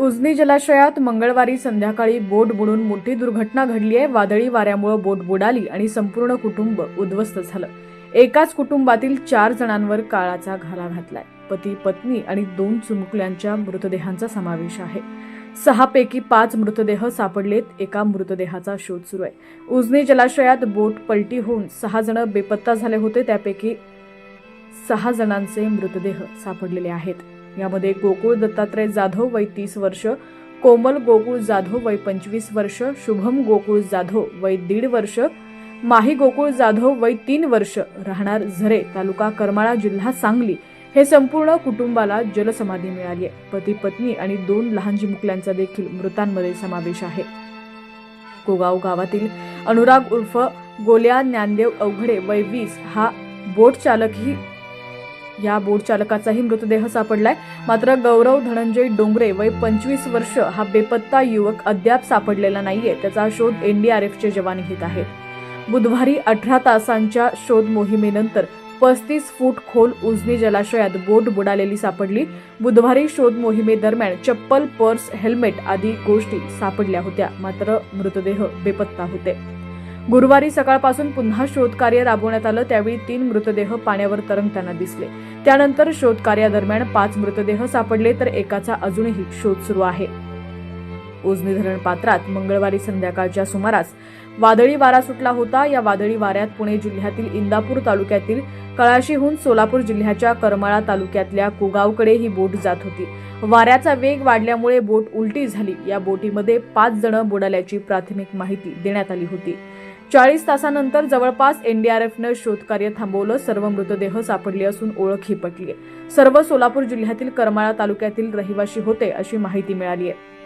उजनी जलाशयात मंगळवारी संध्याकाळी बोट बुडून मोठी दुर्घटना घडली आहे. वादळी वाऱ्यामुळे बोट बुडाली आणि संपूर्ण कुटुंब उद्ध्वस्त झालं. एकाच कुटुंबातील चार जणांवर काळाचा घाला घातलाय. पती पत्नी आणि दोन चिमुकल्यांच्या मृतदेहांचा समावेश आहे. सहापैकी पाच मृतदेह सापडलेत. एका मृतदेहाचा शोध सुरू आहे. उजनी जलाशयात बोट पलटी होऊन सहा जण बेपत्ता झाले होते. त्यापैकी सहा जणांचे मृतदेह सापडलेले आहेत. यामध्ये गोकुळ दत्तात्रय जाधव वय तीस वर्ष कोमल गोकुळ जाधव वय पंचवीस वर्ष शुभम गोकुळ जाधव वय दीड वर्ष माही गोकुळ जाधव वय तीन वर्ष राहणार झरे तालुका करमाळा जिल्हा सांगली. हे संपूर्ण कुटुंबाला जलसमाधी मिळाली आहे. पती पत्नी आणि दोन लहान चिमुकल्यांचा देखील मृतांमध्ये समावेश आहे. कोगाव गावातील अनुराग उर्फ गोल्या ज्ञानदेव अवघडे वय वीस हा बोट चालकही या बोट चालकाचाही मृतदेह सापडलाय. मात्र गौरव धनंजय डोंगरे वय पंचवीस वर्ष हा बेपत्ता युवक अद्याप सापडलेला नाहीये. त्याचा शोध एनडीआरएफचे जवान घेत आहेत. बुधवारी अठरा तासांच्या शोध मोहिमेनंतर पस्तीस फूट खोल उजनी जलाशयात बोट बुडालेली सापडली. बुधवारी शोध मोहिमेदरम्यान चप्पल पर्स हेल्मेट आदी गोष्टी सापडल्या होत्या. मात्र मृतदेह बेपत्ता होते. गुरुवारी सकाळपासून पुन्हा शोधकार्य राबवण्यात आलं त्यावेळी तीन मृतदेह पाण्यावर तरंगताना दिसले. त्यानंतर शोधकार्यादरम्यान पाच मृतदेह सापडले तर एकाचा अजूनही शोध सुरू आहे. उजनी धरण पात्रात मंगळवारी संध्याकाळच्या सुमारास वादळी वारा सुटला होता. या वादळी वाऱ्यात पुणे जिल्ह्यातील इंदापूर तालुक्यातील कळाशीहून सोलापूर जिल्ह्याच्या करमाळा तालुक्यातल्या कुगावकडे ही बोट जात होती. वाऱ्याचा वेग वाढल्यामुळे बोट उलटी झाली. या बोटीमध्ये पाच जण बुडाल्याची प्राथमिक माहिती देण्यात आली होती. चाळीस तासानंतर जवळपास एनडीआरएफनं शोधकार्य थांबवलं सर्व मृतदेह सापडले असून ओळखही पटली सर्व सोलापूर जिल्ह्यातील करमाळा तालुक्यातील रहिवाशी होते अशी माहिती मिळाली आहे.